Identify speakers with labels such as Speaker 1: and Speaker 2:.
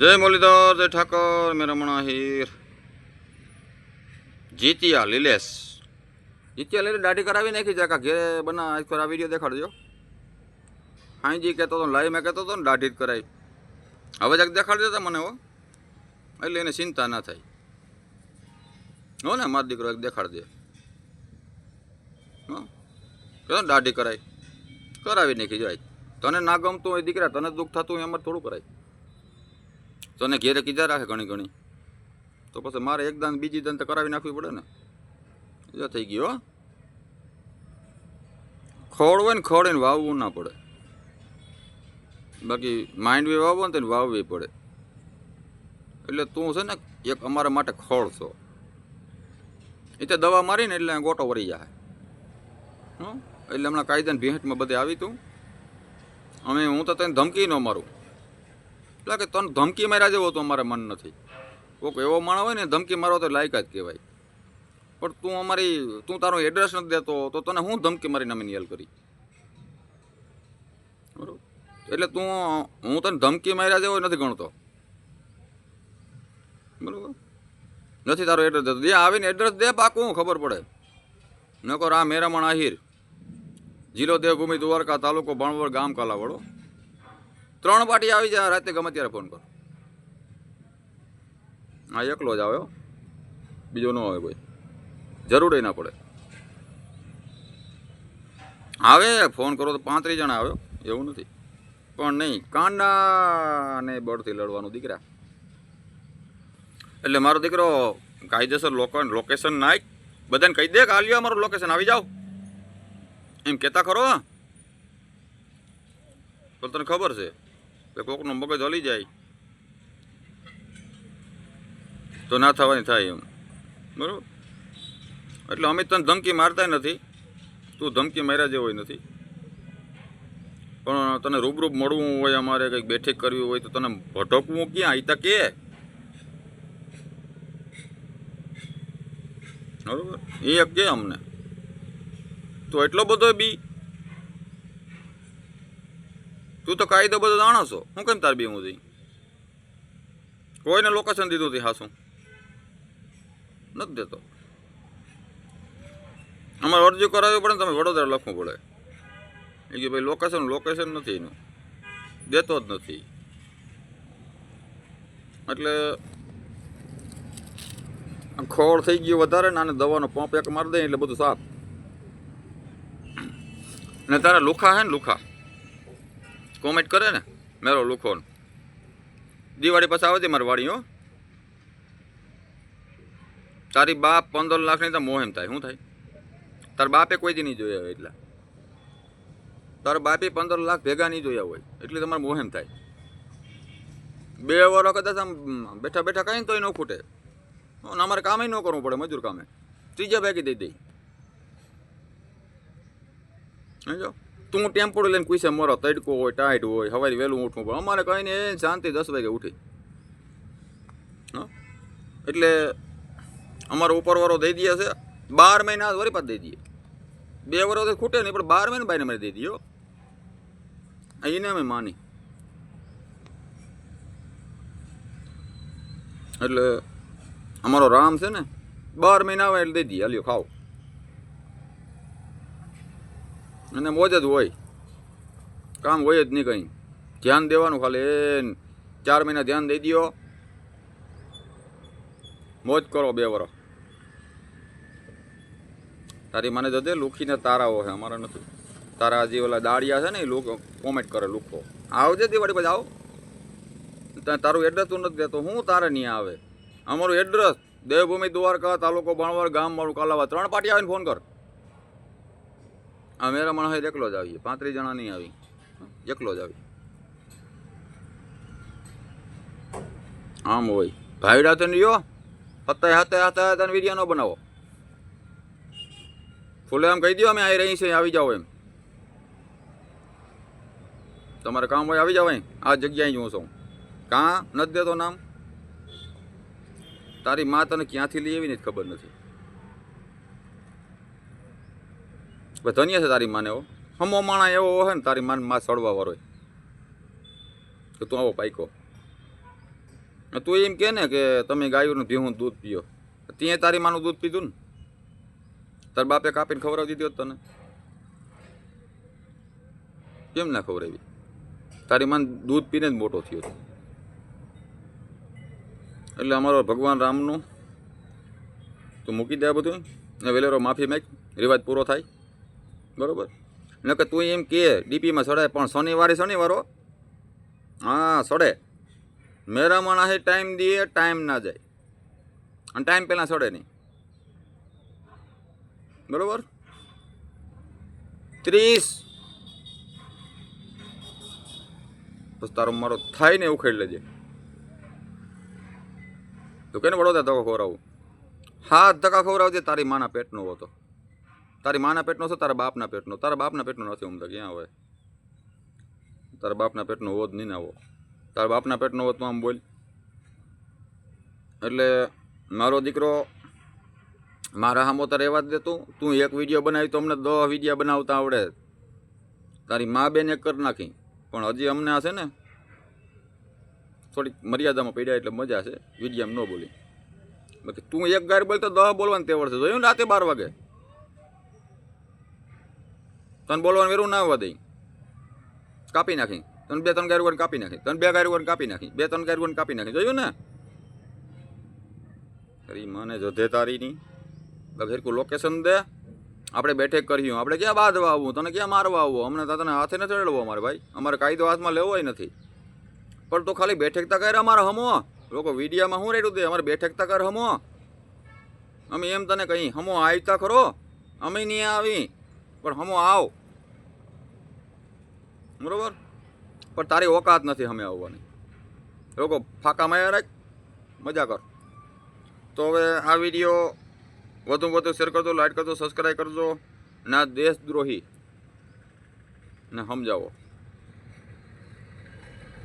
Speaker 1: જય મુરલીધર, જય ઠાકર મેં રમણા હીર. જીતિયા લીલેશ. જીતિયા લીલે દાઢી કરાવી નાખી છે કાં ઘેરે બના, આજ આ વીડિયો દેખાડજો. હાઈજી કહેતો હતો લાઈવ મેં કહેતો હતો ને, દાઢી જ કરાવી. હવે જાક દેખાડજો દેતા મને, હો. એટલે એને ચિંતા ના થાય. હો ને, મારો દીકરો એક દેખાડ દે હો કહેતો દાઢી કરાય કરાવી નાખી જાય તને ના ગમતું હોય દીકરા, તને દુઃખ થતું હોય એમ થોડું કરાય. તને ઘેરે કીધા રાખે ઘણી ઘણી. તો પછી મારે એક દાન બીજી દાન કરાવી નાખવી પડે ને. એ થઈ ગયો. ખોડ હોય ને ખોડ એને વાવવું ના પડે. બાકી માંડવી વાવો ને તો એને વાવવી પડે. એટલે તું છે ને એક અમારા માટે ખોળ છો. એ તો દવા મારીને એટલે ગોટો વરી જાય હં એટલે હમણાં કાયદાની ભેટમાં બધે આવી તું. અમે હું તો તને ધમકી ન મારું. એટલે કે તને ધમકી માર્યા જેવો તો અમારે મન નથી. કોઈક એવો માણસ હોય ને, ધમકી મારો તો લાયકા જ કહેવાય. પણ તું અમારી, તું તારો એડ્રેસ નથી દેતો, તો તને હું ધમકી મારીને અમે નિયલ કરી? બરોબર. એટલે તું, હું તને ધમકી માર્યા જેવો નથી ગણતો? બરોબર. નથી તારો એડ્રેસ દેતો. જે આવીને એડ્રેસ દે પાકું, ખબર પડે. નકર આ મેરામણ આહિર. જિલ્લો દેવભૂમિ દ્વારકા તાલુકો ભણવડ ગામ કાલાવાડો. ત્રણ પાટી આવી જાય, રાતે ગમે ત્યારે ફોન કરો. હા એકલો જ આવ્યો બીજો ન આવે કોઈ. જરૂર ના પડે. આવે ફોન કરો તો પાંત્રીસ જણા આવ્યો એવું નથી. પણ નહીં, કાંડા ને બળથી લડવાનું દીકરા. એટલે મારો દીકરો કાયદેસર લોકો લોકેશન નાખ. બધાને કહી દે કે આલ્યો અમારું લોકેશન આવી જાઓ. એમ કહેતા ખરો તો તને ખબર છે કે કોકનો મગજ હલી જાય. તો ના થવાની થાય એમ. બરાબર? એટલે અમે તને ધમકી મારતા નથી. તું ધમકી માર્યા જેવો નથી. પણ તને રૂબરૂપ મળવું હોય, અમારે કંઈક બેઠક કરવી હોય, તો તને ભટકવું ક્યાં? અહીં તક કે. બરોબર? એ કે અમને. તો એટલો બધો બી તું તો કાયદો બધો જાણો છો. હું કેમ તાર બી હું જઈ કોઈને લોકેશન દીધું હતી હાસું? નથી દેતો. અમારે અરજી કરાવવી પડે ને તમે વડોદરા લખવું પડે. એ કે ભાઈ લોકેશન લોકેશન નથી એનું. દેતો જ નથી. એટલે ખોળ થઈ ગયું વધારે ને આને દવાનો પંપ એક મારી દે એટલે બધું સાફ. ને તારા લુખા હે ને લુખા. કોમેન્ટ કરે ને, મેરો લુખો દિવાળી પછી આવે છે મારી વાડી, હો. તારી બાપ પંદર લાખની તો મોહેમ થાય, શું થાય? તારા બાપે કોઈ દી નહીં જોયા હોય એટલા. તારા બાપે પંદર લાખ ભેગા નહીં જોયા હોય, એટલે તમારે મોહેમ થાય. બે વર્ષ કદાચ આમ બેઠા બેઠા કાંઈ તોય ન ખૂટે. અમારે કામે ન કરવું પડે મજૂર કામે. ત્રીજા ભેગી દઈ દઈ સમજો? તું ટેમ્પોડ લઈને કુસે મરો, તડકો હોય, ટાઈટ હોય સવારે વહેલું ઉઠવું પણ અમારે કંઈ નહીં શાંતિ દસ વાગે ઉઠી. એટલે અમારો ઉપરવાળો દઈ દે છે, બાર મહિના વરી દઈ દઈએ બે વર્ષ ખૂટે નહીં પણ બાર મહિના બાઈને મારે દઈ હો. એને અમે માની. એટલે અમારો રામ છે ને, બાર મહિના આવે એટલે દઈ દઈએ હાલ્યો, ખાઓ. અને મોજ જ હોય. કામ હોય જ નહીં કંઈ. ધ્યાન દેવાનું ખાલી એ ચાર મહિના ધ્યાન દઈ દ્યો. મોજ કરો બે વર્ષ તારી મને જતે લુખીને તારાઓ છે અમારા નથી. તારા જે ઓલા દાળિયા છે ને, એ લોકો કોમેન્ટ કરે લુખો. આવજે દિવાળી પછી આવો. તારું એડ્રેસ તું નથી દેતો, હું તારે નહીં આવે. અમારું એડ્રેસ દેવભૂમિ દ્વારકા તાલુકો ભણવાર ગામ મારું કાલાવા ત્રણ પાટી આવીને ફોન કર. આ મેરા માણસ એકલો જ આવીએ. પાંત્રીસ જણા નહીં આવી. એકલો જ આવી. આમ હોય. ભાઈડા તો રહ્યો. હતાય હતાય હતાય તને વીડિયો ન બનાવો. ફૂલે એમ કહી દો અમે આવી રહી છે આવી જાઓ એમ. તમારે કામ હોય આવી જાવ અહીં. આ જગ્યાએ જ હું છું. કાં નથી દેતો નામ? તારી મા તને ક્યાંથી લઈ એવી જ ખબર નથી હવે ધન્ય છે તારી માને એવો હમો માણા એવો હોય ને તારી માનમાં સડવા વાળો હોય. તો તું આવો પાઈકો તું એમ કે ને કે તમે ગાયોનું ભીહું દૂધ પીઓ. ત્યાં તારી માનું દૂધ પીધું ને. તાર બાપે કાપીને ખવડાવી દીધી હોત તને. કેમ ના ખવડાવી? તારી માન દૂધ પીને જ મોટો થયો હતો એટલે અમારો ભગવાન રામનું તું મૂકી દે બધું. ને વેલેરો માફી માગ. રિવાજ પૂરો થાય. બરોબર? કે તું એમ કે, ડીપીમાં સડાય, પણ શનિવારે શનિવારો હા. સડે. મેરામણ માણસે ટાઈમ દઈએ ટાઈમ ના જાય. અને ટાઈમ પહેલાં સડે નહીં. બરોબર? ત્રીસ. બસ તારો મારો થાય ને ઉખેડી લેજે. તો કેને વડોદરા ધક્કા ખવડાવું? હાથ ધક્કા ખવડાવજે, તારી માના પેટનો હતો. તારી માના પેટનો છે, તારા બાપના પેટનો? તારા બાપના પેટનો નથી ઉમદા ક્યાં હોય? તારા બાપના પેટનો હોત નહીં ને આવો. તારા બાપના પેટનો હોત તો આમ બોલ. એટલે મારો દીકરો મારા હામો તો રહેવા જ દેતું તું. એક વીડિયો બનાવી તો અમને દસ વીડિયો બનાવતા આવડે. તારી મા બેન એક કરી નાખી. પણ હજી અમને આ છે ને, થોડીક મર્યાદામાં પડ્યા એટલે મજા છે. વિડીયામાં ન બોલી. બાકી તું એક ગાર બોલ તો દહ બોલવાનું તેવડ છે. જોયું રાતે બાર વાગે? તને બોલવાનું વેરું ના આવવા દઈ કાપી નાખી. તને બે ત્રણ ગારું કાપી નાખી. તને બે ગારું કાપી નાખી. બે ત્રણ ગારું કાપી નાખી. જોયું ને? તારી મને જધે તારીની બઘેરકું લોકેશન દે. આપણે બેઠક કર્યું આપણે ક્યાં બાંધવા આવવું? તને ક્યાં મારવા આવવું? અમને તને હાથે ન ચડવો અમારે ભાઈ. અમારે કાયદો હાથમાં લેવો નથી. પણ તો ખાલી બેઠકતા કર અમારે હમો. લોકો વિડીયામાં શું રેડું દે? અમારે બેઠકતા કર હમો. અમે એમ તને કહી, હમો આવતા ખરો. અમે નહીં આવી. પણ હમો આવ. બરોબર? પણ તારી ઓકાત નથી અમે આવવાની. લોકો ફાંકામાં આવ્યા રાખ, મજા કર. તો હવે આ વીડિયો વધુ વધુ શેર કરજો લાઈક કરજો સબસ્ક્રાઈબ કરજો. ના દેશદ્રોહી. ને સમજાવો.